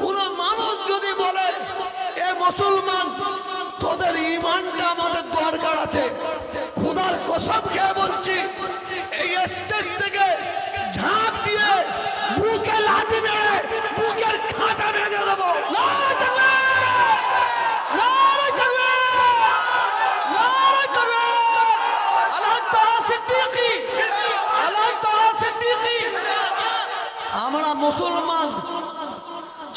কোন মানুষ যদি বলে, এ মুসলমান, তোদের ইমানটা আমাদের দরকার আছে। খুদার কসম খেয়ে বলছি, এই স্টেজ থেকে ঝাঁপ দিয়ে বুকে লাঠি মেরে বুকের খাঁচা ভেঙে দেবো। নারায় তাকবীর! নারায় তাকবীর! নারায় তাকবীর! আল্লাহ তাআলা সিদ্দিকী! আল্লাহ তাআলা সিদ্দিকী! আমরা মুসলমান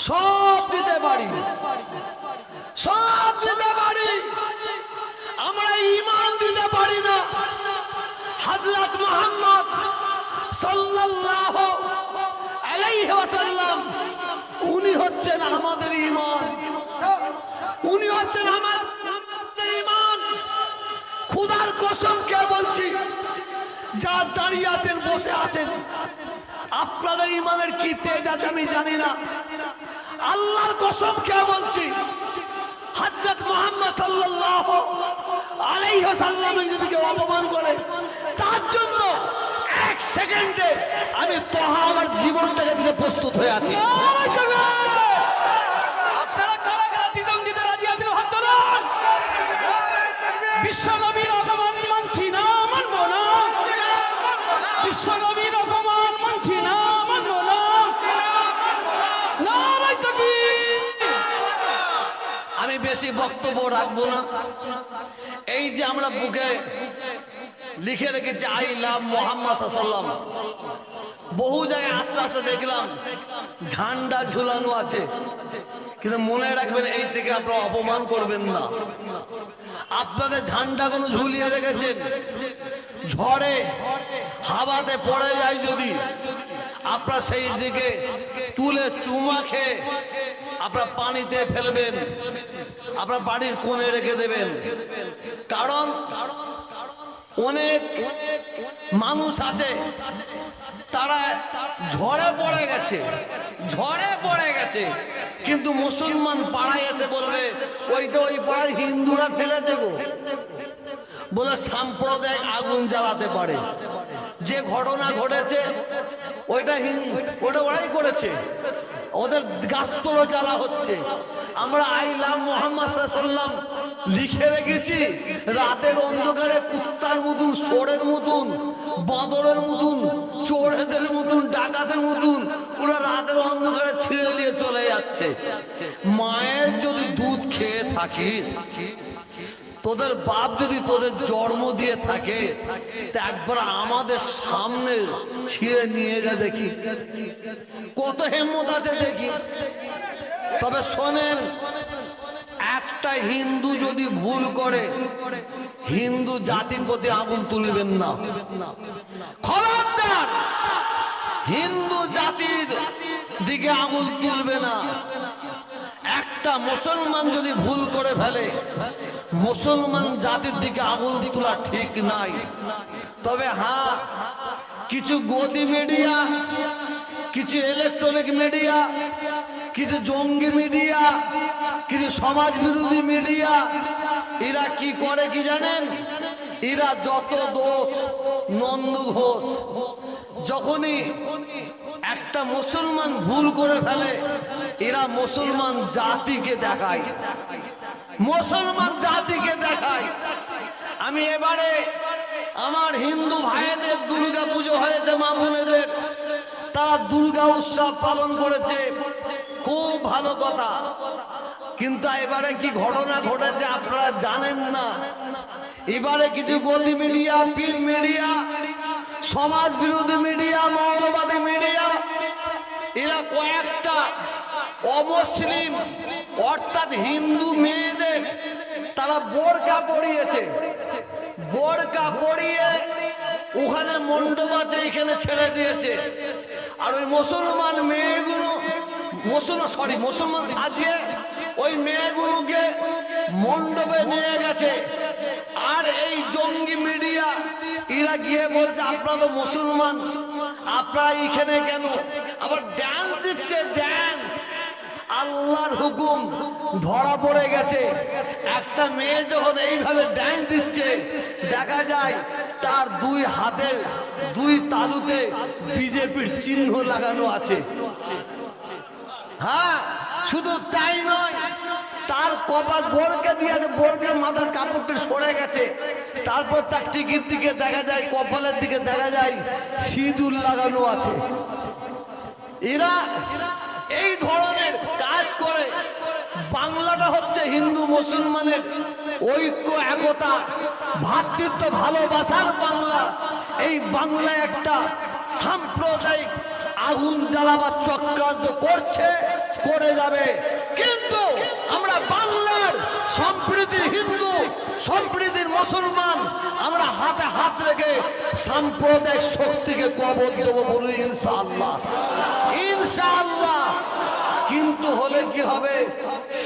সব দিতে পারি সব দিতে পারি আমরা ইমান দিতে পারি না হযরত মুহাম্মদ সাল্লাল্লাহু আলাইহি ওয়াসাল্লাম উনি হচ্ছেন আমাদের উনি হচ্ছেন আমার- ইমান খুদার কসম কে বলছি দাঁড়িয়ে আছেন, বসে আছেন, আপনাদের ইমানের কি তেজ আছে আমি জানি না। আল্লাহর কসম কে বলছি, হযরত মুহাম্মদ যদি কেউ অপমান করে, তার জন্য এক সেকেন্ডে আমি তোহা আমার জীবনটাকে দিতে প্রস্তুত হয়ে আছি। বক্তব্য রাখব না। এই যে আমরা বুকে লিখে রেখেছি, আই লাভ মোহাম্মদ বহু জায়গায় আস্তে আস্তে দেখলাম, ঝান্ডা ঝুলানো আছে। কিন্তু মনে রাখবেন, এই থেকে আপনারা অপমান করবেন না। আপনাদের ঝান্ডা কোনো ঝুলিয়ে রেখেছেন? ঝড়ে, হাওয়াতে পড়ে যায় যদি, আপনার সেই দিকে তুলে চুমা খেয়ে আপনার পানিতে ফেলবেন। আপনার বাড়ির কোণে রেখে দেবেন। কারণ অনেক মানুষ আছে, তারা ঝড়ে পড়ে গেছে, ঝড়ে পড়ে গেছে। কিন্তু মুসলমান পাড়ায় এসে বলবে, ওইটা ওই পাড়ায় হিন্দুরা ফেলেছে গো। বলে সাম্প্রদায়িক আগুন জ্বালাতে পারে। যে ঘটনা ঘটেছে, ওইটা ওটা ওরাই করেছে। ওদের গাত্তর জ্বালা হচ্ছে। আমরা আইলাম মোহাম্মদ লিখে রেখেছি, রাতের অন্ধকারে কুত্তার মতন, সোরের মতন, বাঁদরের মতন, চোরেদের মতন, ডাকাতের মতন ওরা রাতের অন্ধকারে ছিঁড়ে দিয়ে চলে যাচ্ছে। মায়ের যদি দুধ খেয়ে থাকিস তোদের বাপ যদি তোদের জন্ম দিয়ে থাকে একবার আমাদের সামনে ছিঁড়ে নিয়ে যা দেখি। কত হেম্মত আছে দেখি। তবে শোনেন, একটা হিন্দু যদি ভুল করে, হিন্দু জাতির প্রতি আগুন তুলবেন না। খবরদার, হিন্দু জাতির দিকে আগুন তুলবে না। একটা মুসলমান যদি ভুল করে ফেলে, মুসলমান জাতির দিকে আগুন তোলা ঠিক নাই। তবে হ্যাঁ কিছু গদি মিডিয়া কিছু ইলেকট্রনিক মিডিয়া কিছু জঙ্গি মিডিয়া কিছু সমাজ বিরোধী মিডিয়া এরা কি করে কি জানেন? এরা যত দোষ, নন্দ ঘোষ, যখনই একটা মুসলমান ভুল করে ফেলে, এরা মুসলমান জাতিকে দেখায়। মুসলমান জাতিকে দেখায়। আমি এবারে আমার হিন্দু ভাইদের দুর্গা পুজো হয়েছে, মা বোনেদের। তারা দুর্গা উৎসব পালন করেছে। খুব ভালো কথা। কিন্তু এবারে কি ঘটনা ঘটেছে আপনারা জানেন না? এবারে কিছু গদি মিডিয়া পীর মিডিয়া সমাজ বিরোধী মিডিয়া, মৌলবাদী মিডিয়া, এরা কয়েকটা অমুসলিম, অর্থাৎ হিন্দু মেয়েদের, তারা বোরকা পরিয়েছে। বোরকা পরিয়ে ওখানে মণ্ডপ আছে, এখানে ছেড়ে দিয়েছে। আর ওই মুসলমান মেয়েগুলো মুসলমান সরি মুসলমান সাজিয়ে ওই মেয়েগুলোকে মণ্ডপে নিয়ে গেছে। আর এই জঙ্গি গিয়ে বলছে, আপনারা তো মুসলমান। আপনারা এখানে কেন? আবার ড্যান্স দিচ্ছে ড্যান্স আল্লাহর হুকুম। ধরা পড়ে গেছে। একটা মেয়ে যখন এইভাবে ড্যান্স দিচ্ছে, দেখা যায় তার দুই হাতের দুই তালুতে বিজেপির চিহ্ন লাগানো আছে। হ্যাঁ শুধু তাই নয় তার কপাল বোরকে দিয়েছে বোরকে মাথার কাপড়টা সরে গেছে। তারপর তার টিকির দিকে দেখা যায়, কপালের দিকে দেখা যায়, সিঁদুর লাগানো আছে। এরা এই ধরনের কাজ করে। বাংলাটা হচ্ছে হিন্দু মুসলমানের ঐক্য, একতা ভ্রাতৃত্ব ভালোবাসার বাংলা। এই বাংলা একটা সাম্প্রদায়িক আগুন জ্বালাবার চক্রান্ত করছে, করে যাবে। কিন্তু আমরা বাংলার সম্প্রীতির হিন্দু, সম্প্রীতির মুসলমান, আমরা হাতে হাত রেখে সাম্প্রদায়িক শক্তিকে কবর দেবো বলুন ইনশাআল্লাহ। ইনশাআল্লাহ। কিন্তু হলে কি হবে?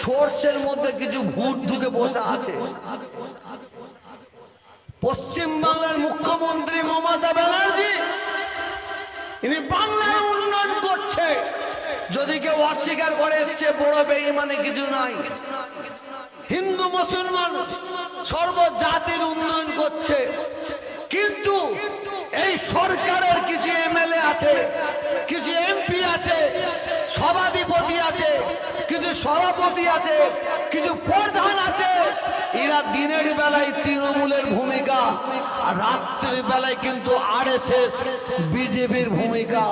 সর্ষের মধ্যে কিছু ভূত ঢুকে বসে আছে। পশ্চিম বাংলার মুখ্যমন্ত্রী মমতা ব্যানার্জি, ইনি বাংলার উন্নয়ন করছে। যদি কেউ অস্বীকার করে চেয়ে বড় বেঈমানে কিছু নাই। হিন্দু, মুসলমান সর্বজাতির উন্নয়ন করছে। কিন্তু এই সরকারের কিছু এমএলএ আছে, কিছু এমপি আছে, সভাধিপতি আছে, কিছু সভাপতি আছে, কিছু প্রধান আছে। এরা দিনের বেলায় তৃণমূলের ভূমিকা, আর রাত্রির বেলায় কিন্তু আরএসএস, বিজেপির ভূমিকা।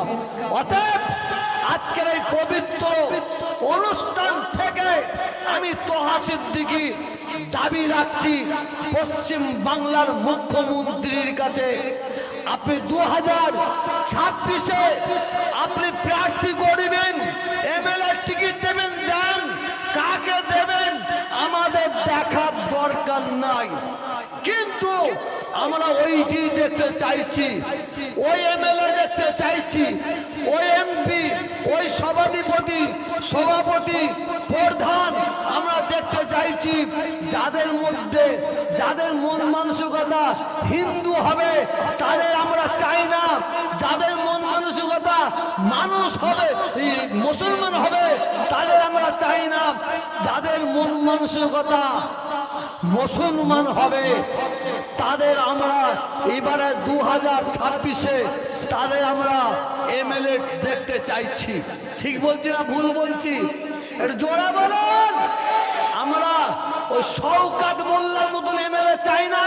অতএব আজকের এই পবিত্র অনুষ্ঠান থেকে আমি তোহা দিকে দাবি রাখছি, পশ্চিম বাংলার মুখ্যমন্ত্রীর কাছে। আপনি দু হাজার ছাব্বিশে আপনি প্রার্থী করবেন এমএলএ টিকিট দেবেন দেন কাকে দেবেন আমাদের দেখার দরকার নাই। কিন্তু আমরা ওইটি দেখতে চাইছি, ওই এমএলএ দেখতে চাইছি, ওই এমপি ওই সভাধিপতি, সভাপতি, প্রধান আমরা দেখতে চাইছি। যাদের মধ্যে, যাদের মন মানসিকতা হিন্দু হবে, তাদের আমরা চাই না। যাদের মন মানসিকতা মানুষ হবে মুসলমান হবে, তাদের আমরা চাই না। যাদের মন মানসিকতা মুসলমান হবে। তাদের আমরা এবারে দু হাজার ছাব্বিশে তাদের আমরা এমএলএ দেখতে চাইছি। ঠিক বলছি না ভুল বলছি? জোরে বলুন। আমরা ওই শওকাত মোল্লার মতন এমএলএ চাই না।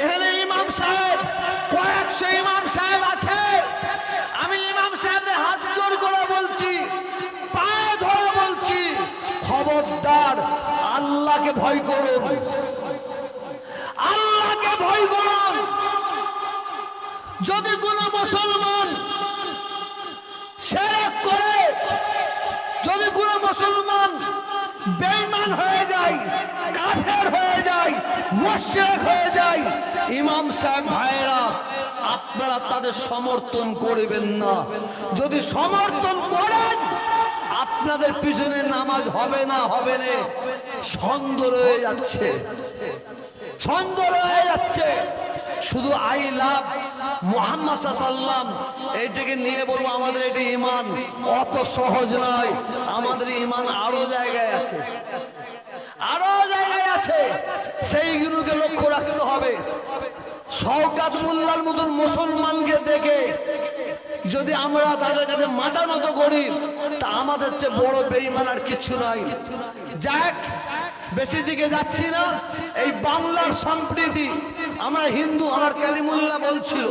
এখানে ইমাম সাহেব, কয়েকশো ইমাম সাহেব আছে আমি ইমাম সাহেবদের হাত জোর করে বলছি পায়ে ধরে বলছি খবরদার আল্লাহকে ভয় করুন আল্লাহকে ভয় করুন যদি কোন মুসলমান করে, যদি কোন মুসলমান বেঈমান হয়ে যায়, কাফের হয়ে যায়, মুশরিক হয়ে যায়, ইমাম সাহেব ভাইরা আপনারা তাদের সমর্থন করবেন না। যদি সমর্থন করেন আপনাদের পিছনে নামাজ হবে না, হবে সন্দেহ রয়ে যাচ্ছে। সন্দেহ রয়ে যাচ্ছে। শুধু আই লাভ মোহাম্মদ সাল্লাম এইটাকে নিয়ে বলব, আমাদের এটি ইমান অত সহজ নয়। আমাদের ইমান আরও জায়গায় আছে। আরও জায়গায় আছে। সেইগুলোকে লক্ষ্য রাখতে হবে। শওকাত মোল্লার মতন মুসলমানকে দেখে যদি আমরা তাদের কাছে মাথা নত করি, তা আমাদের চেয়ে বড় বেইমান আর কিছু নাই। যাক, বেশি দিকে যাচ্ছি না। এই বাংলার সম্প্রীতি, আমরা হিন্দু, আমার কালিমুল্লাহ বলছিল।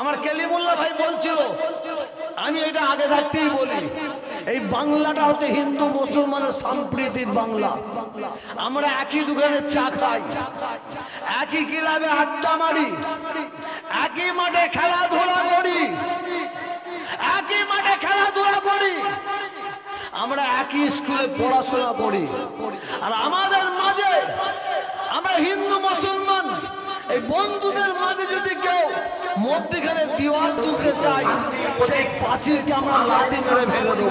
আমার কালিমুল্লাহ ভাই বলছিল, আমি এটা আগে থাকতেই বলি, এই বাংলাটা হচ্ছে হিন্দু মুসলমানের সম্প্রীতির বাংলা। আমরা একই দোকানে চা খাই, একই ক্লাবে আড্ডা মারি, একই মাঠে খেলাধুলা করি একই মাঠে খেলাধুলা করি। আমরা একই স্কুলে পড়াশোনা করি। আর আমাদের মাঝে আমরা হিন্দু, মুসলমান, এই বন্ধুদের মাঝে যদি কেউ মধ্যখানে দিওয়াল তুলতে চাই সেই পাঁচিলকে আমরা লাঠি মেরে ফেলে দেবো।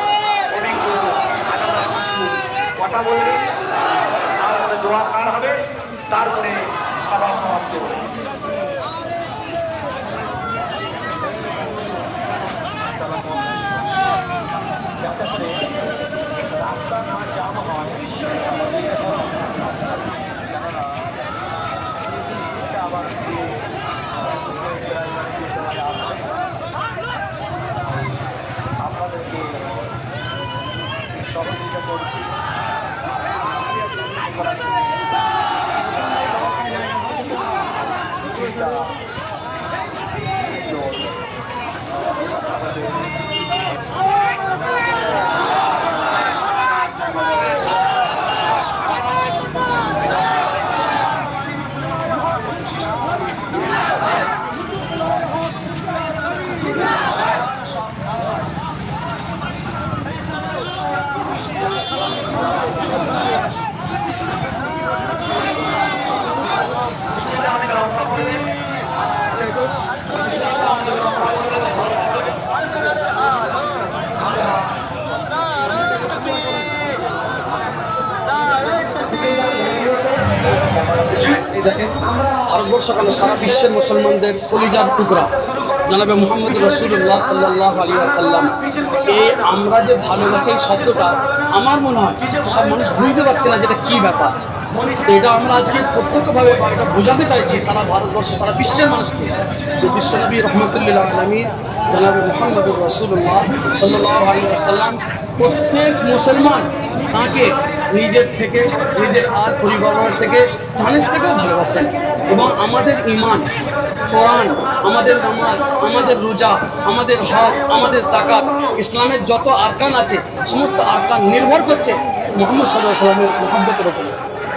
কথা বলবে তারপরে দোয়া কার হবে। তারপরে সভা সমাপ্ত হবে। এই দেখেন ভারতবর্ষ কেন সারা বিশ্বের মুসলমানদের কলিজার টুকরা। জনাবে মোহাম্মদ রসুল্লাহ সাল্লাহ আলী আসাল্লাম এই আমরা যে ভালোবাসি এই শব্দটা, আমার মনে হয় সব মানুষ বুঝতে পারছে না যেটা কী ব্যাপার। এটা আমরা আজকে প্রত্যক্ষভাবে এটা বোঝাতে চাইছি সারা ভারতবর্ষ, সারা বিশ্বের মানুষকে। যে বিশ্বনবী রহমতুল্লাহ আলমী জনাবে মোহাম্মদ রসুল্লাহ সাল্লাহ আলী আসাল্লাম প্রত্যেক মুসলমান তাকে নিজের থেকে, নিজের আর পরিবার থেকে জানের থেকেও ভালোবাসেন এবং আমাদের ইমান কোরআন, আমাদের নামাজ, আমাদের রোজা, আমাদের হক, আমাদের সাকাত ইসলামের যত আরকান আছে, সমস্ত আরকান নির্ভর করছে মোহাম্মদ সাল্লাহ সাল্লামের মহাব্বতের উপরে।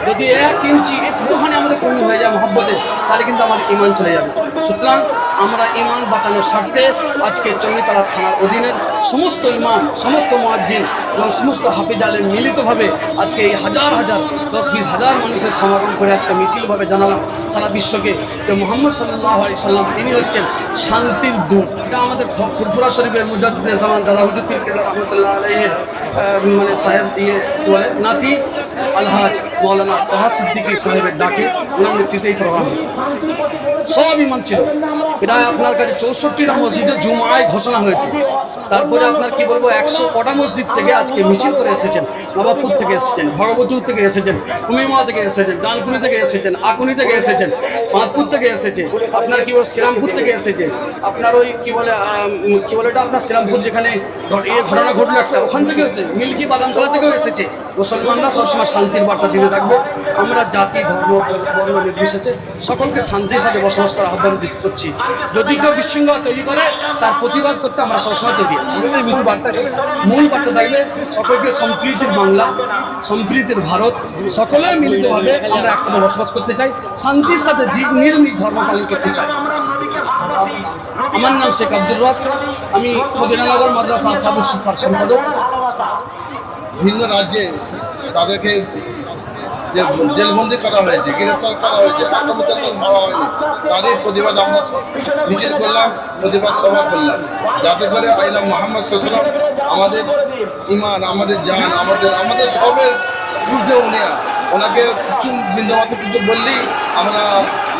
যদি এক ইঞ্চি, একটুখানি আমাদের কমি হয়ে যায় মহাব্বতে, তাহলে কিন্তু আমাদের ইমান চলে যাবে। সুতরাং আমরা ইমান বাঁচানোর স্বার্থে আজকে চণ্ডীতলা থানার অধীনের সমস্ত ইমাম, সমস্ত মহাজ্জিন এবং সমস্ত হাফিজ আলেম মিলিতভাবে আজকে এই হাজার হাজার, দশ বিশ হাজার মানুষের সমাগম করে আজকে মিছিলভাবে জানালাম সারা বিশ্বকে যে মোহাম্মদ সাল্লাহ আলি সাল্লাম, তিনি হচ্ছেন শান্তির দূত। এটা আমাদের খ- ফুরফুরা শরীফের মুজাদ্দিদ জামান দাদা হুজুর রহমতুল্লাহ আলহের মানে সাহেব ইয়ে নাতি আলহাজ মৌলানা তহা সিদ্দিকী সাহেবের ডাকে ওনার নেতৃত্বেই হলো। সব ইমান ছিল। প্রায় আপনার কাছে চৌষট্টিটা মসজিদে জুমায় ঘোষণা হয়েছে। তারপরে আপনার কি বলব, একশো কটা মসজিদ থেকে আজকে মিছিল করে এসেছেন, নবাবপুর থেকে এসেছেন, ভগবতপুর থেকে এসেছেন কুমিমা থেকে এসেছেন, ডানকুনি থেকে এসেছেন, আকুনি থেকে এসেছেন পাঁচপুর থেকে এসেছে, আপনার কি বলে শ্রীরামপুর থেকে এসেছে, আপনার ওই কি বলে কি বলে এটা আপনার শ্রীরামপুর যেখানে ইয়ে ঘটনা ঘটলো একটা, ওখান থেকে এসেছে, মিল্কি বাদামতলা থেকেও এসেছে। মুসলমানরা সবসময় শান্তির বার্তা দিতে থাকবে। আমরা জাতি, ধর্ম বর্ণ, নির্বিশেষে সকলকে শান্তির সাথে বসবাস করার আহ্বান করছি। যদি কেউ বিশৃঙ্খলা তৈরি করে, তার প্রতিবাদ করতে আমরা সবসময় তৈরি আছি। মূল বার্তা থাকবে সকলকে সম্প্রীতির বাংলা, সম্প্রীতির ভারত। সকলে মিলিতভাবে আমরা একসাথে বসবাস করতে চাই, শান্তির সাথে নিজ নিজ ধর্ম পালন করতে চাই। আমার নাম শেখ আব্দুল রব। আমি মদিনানগর মাদ্রাসা সাবু শিক্ষার সম্পাদক। ভিন্ন রাজ্যে তাদেরকে যে জেলবন্দি করা হয়েছে গ্রেফতার করা হয়েছে পর্যন্ত ছাড়া হয়নি। তারই প্রতিবাদ আমরা মিছিল করলাম, প্রতিবাদ সভা করলাম। যাতে করে আইলাম মোহাম্মদ সসলাম আমাদের ইমান আমাদের জান, আমাদের আমাদের সবের সূর্য উনিয়া, ওনাকে কিছু বিন্দুমাত্র কিছু বললেই আমরা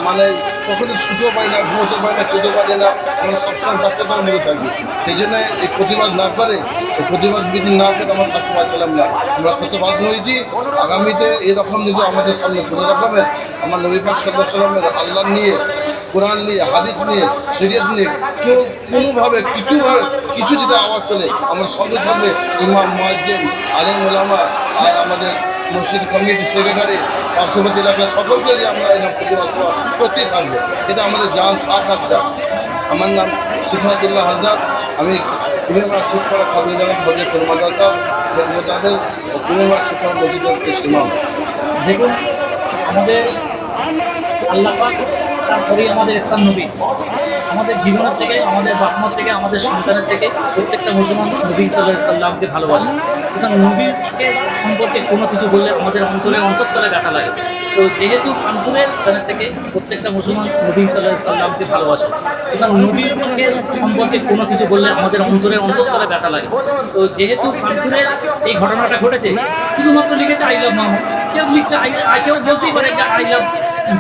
মানে কখনো সুতো পাই না, ঘুমোতে পাই না, খেতে পারি না আমরা সবসময় ব্যস্ততার মধ্যে থাকি সেই জন্য এই প্রতিবাদ না করে, এই প্রতিবাদ বিধি না করে, আমরা থাকতে পারছিলাম না। আমরা করতে বাধ্য হয়েছি, আগামীতে এরকম যদি আমাদের সামনে কোনো রকমের আমার নবী পাক সাল্লাহ সাল্লামের আল্লাহ নিয়ে, কোরআন নিয়ে, হাদিস নিয়ে, শরীয়ত নিয়ে কেউ কোনোভাবে, কিছুভাবে, কিছু যদি আওয়াজ চলে আমরা সঙ্গে সঙ্গে ইমাম মহাজ্জিন আলিম ওলামা আর আমাদের মসজিদ কমিটি, সেক্রেটারি, পার্শ্ববর্তী এলাকার সকলকে নিয়ে আমরা এরকম প্রতিবাদ সভা করতেই থাকব। এটা আমাদের জান থাক যাক। আমার নাম সিফাতুল্লাহ হালদার। আমি কুমিমা খাদ্য খাদিজান হজরত মাদ্রাসা মোতাবেক কুমিমা শিক্ষা মসজিদের ইসলাম দেখুন, আমাদের আল্লাহ পাক তারপরেই আমাদের ইসলাম নবী। আমাদের জীবনের থেকে, আমাদের বাপমার থেকে, আমাদের সন্তানের থেকে প্রত্যেকটা মুসলমান নবী সাল্লাহ সাল্লামকে ভালোবাসে। সুতরাং নবীকে সম্পর্কে কোনো কিছু বললে আমাদের অন্তরে অন্তঃস্থলে ব্যথা লাগে। তো যেহেতু কানপুরের ওখানে থেকে প্রত্যেকটা মুসলমান নবী সাল্লাহ সাল্লামকে ভালোবাসে। এবং নবীকে সম্পর্কে কোনো কিছু বললে আমাদের অন্তরে অন্তঃস্থলে ব্যথা লাগে। তো যেহেতু কানপুরের এই ঘটনাটা ঘটেছে, শুধুমাত্র লিখেছে আই লাভ মামা। কেউ লিখছে আই, কেউ বলতেই পারে যে আই লাভ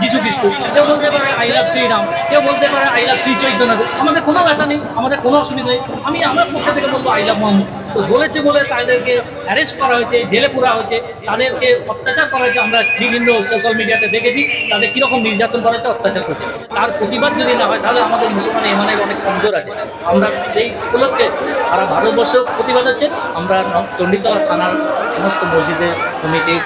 যিশু খ্রিস্ট। কেউ বলতে পারে আই লাভ শ্রীরাম। কেউ বলতে পারে আই লাভ শ্রী চৈতন্য আমাদের কোনো ব্যথা নেই, আমাদের কোনো অসুবিধা নেই। আমি আমার পক্ষ থেকে বলব আই লাভ মোহাম্মদ তো বলেছে বলে তাদেরকে অ্যারেস্ট করা হয়েছে, জেলে পুরা হয়েছে। তাদেরকে অত্যাচার করা হয়েছে, আমরা বিভিন্ন সোশ্যাল মিডিয়াতে দেখেছি। তাদের কীরকম নির্যাতন করা হয়েছে, অত্যাচার করছে। তার প্রতিবাদ যদি না হয়, তাহলে আমাদের মুসলমান এমানের অনেক কমজোর আছে। আমরা সেই উপলক্ষে সারা ভারতবর্ষেও প্রতিবাদ হচ্ছে। আমরা চণ্ডীতলা থানার সমস্ত মসজিদের কমিটির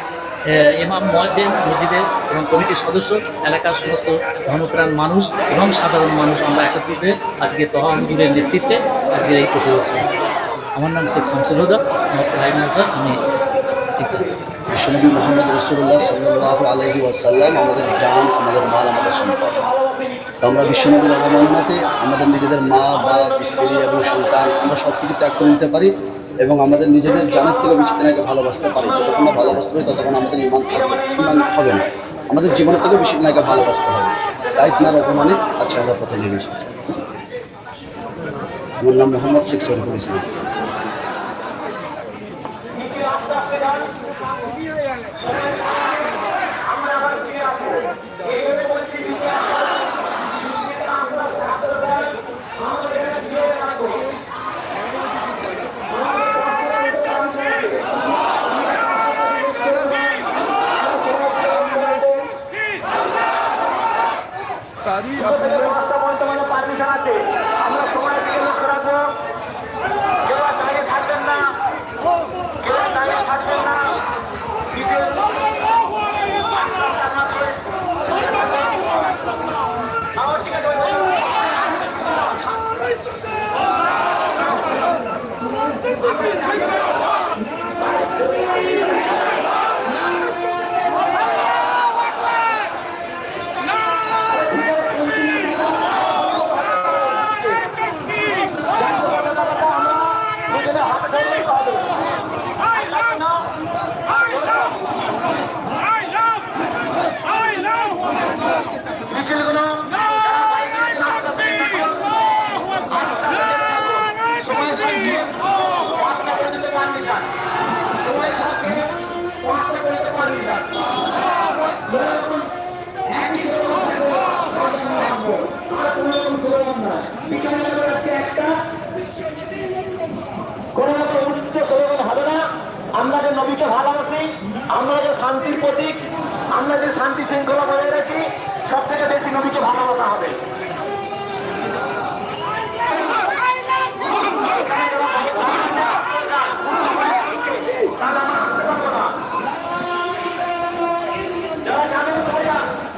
ইমাম মোয়াজ্জেম মসজিদের এবং কমিটির সদস্য, এলাকার সমস্ত ধর্মপ্রাণ মানুষ এবং সাধারণ মানুষ আমরা একত্রিত আজকে তহাঙ্গুরের নেতৃত্বে আজকে এই প্রতিবাদ শুরু। আমার নাম শেখ শামসুল হুদা আমি মোহাম্মদ রসুল্লাহ ওয়াসাল্লাম আমাদের আমাদের মাল, আমাদের আমরা বিশ্বনবীর অবমাননাতে আমাদের নিজেদের মা, বাপ, স্ত্রী এবং সন্তান, আমরা সব কিছু ত্যাগ করে নিতে পারি এবং আমাদের নিজেদের জানের থেকে বেশি তেনাকে ভালোবাসতে পারি। যতক্ষণ না ভালোবাসতে পারি, ততক্ষণ আমাদের ইমান থাকবে, ইমান হবে না। আমাদের জীবনের থেকে বেশি তেনাকে ভালোবাসতে হবে। তাই তেনার অপমানে আচ্ছা আমরা কোথায় নেমে আমার নাম মোহাম্মদ শেখ শরীফুল ইসলাম। আমরা যে শান্তির প্রতীক আমরা যে শান্তি শৃঙ্খলা বজায় রাখি সব থেকে বেশি নদীকে ভালোবাসা হবে